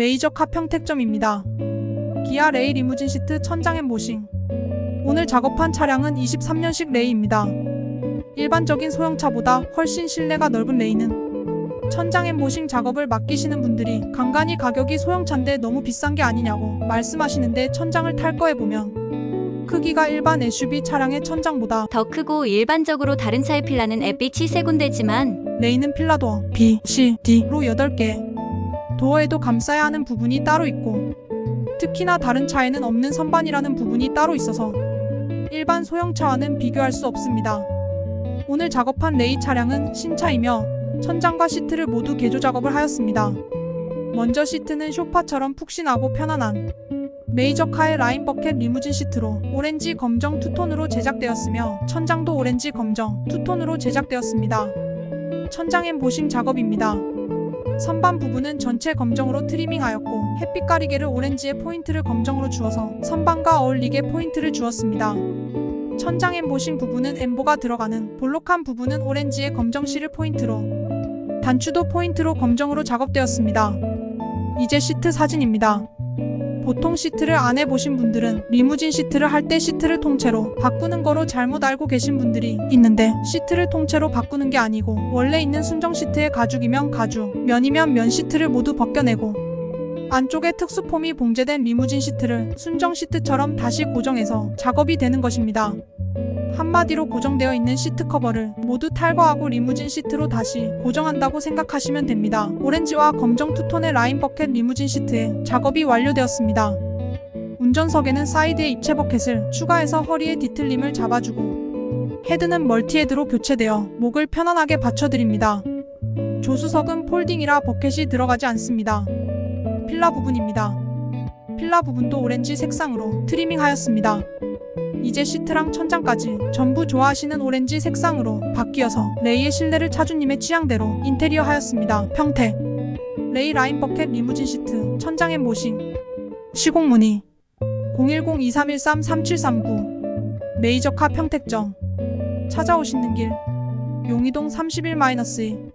메이저 카 평택점입니다. 기아 레이 리무진 시트 천장 엠보싱. 오늘 작업한 차량은 23년식 레이입니다. 일반적인 소형차보다 훨씬 실내가 넓은 레이는 천장 엠보싱 작업을 맡기시는 분들이 간간히 가격이 소형차인데 너무 비싼 게 아니냐고 말씀하시는데 천장을 탈 거에 보면 크기가 일반 SUV 차량의 천장보다 더 크고 일반적으로 다른 차의 필라는 햇빛이 세 군데지만 레이는 필라도어 B, C, D로 8개. 도어에도 감싸야 하는 부분이 따로 있고 특히나 다른 차에는 없는 선반이라는 부분이 따로 있어서 일반 소형차와는 비교할 수 없습니다. 오늘 작업한 레이 차량은 신차이며 천장과 시트를 모두 개조 작업을 하였습니다. 먼저 시트는 쇼파처럼 푹신하고 편안한 메이저카의 라인 버켓 리무진 시트로 오렌지 검정 투톤으로 제작되었으며 천장도 오렌지 검정 투톤으로 제작되었습니다. 천장 엠보싱 작업입니다. 선반 부분은 전체 검정으로 트리밍하였고 햇빛 가리개를 오렌지에 포인트를 검정으로 주어서 선반과 어울리게 포인트를 주었습니다. 천장 엠보싱 부분은 엠보가 들어가는 볼록한 부분은 오렌지의 검정실을 포인트로 단추도 포인트로 검정으로 작업되었습니다. 이제 시트 사진입니다. 보통 시트를 안 해보신 분들은 리무진 시트를 할 때 시트를 통째로 바꾸는 거로 잘못 알고 계신 분들이 있는데 시트를 통째로 바꾸는 게 아니고 원래 있는 순정 시트의 가죽이면 가죽, 면이면 면 시트를 모두 벗겨내고 안쪽에 특수폼이 봉제된 리무진 시트를 순정 시트처럼 다시 고정해서 작업이 되는 것입니다. 한마디로 고정되어 있는 시트 커버를 모두 탈거하고 리무진 시트로 다시 고정한다고 생각하시면 됩니다. 오렌지와 검정 투톤의 라인 버켓 리무진 시트에 작업이 완료되었습니다. 운전석에는 사이드에 입체 버켓을 추가해서 허리에 뒤틀림을 잡아주고 헤드는 멀티헤드로 교체되어 목을 편안하게 받쳐드립니다. 조수석은 폴딩이라 버켓이 들어가지 않습니다. 필라 부분입니다. 필라 부분도 오렌지 색상으로 트리밍하였습니다. 이제 시트랑 천장까지 전부 좋아하시는 오렌지 색상으로 바뀌어서 레이의 실내를 차주님의 취향대로 인테리어 하였습니다. 평택. 레이 라인 버켓 리무진 시트 천장에 모싱. 시공문의. 010-2313-3739 메이저카 평택점. 찾아오시는 길. 용의동 31-2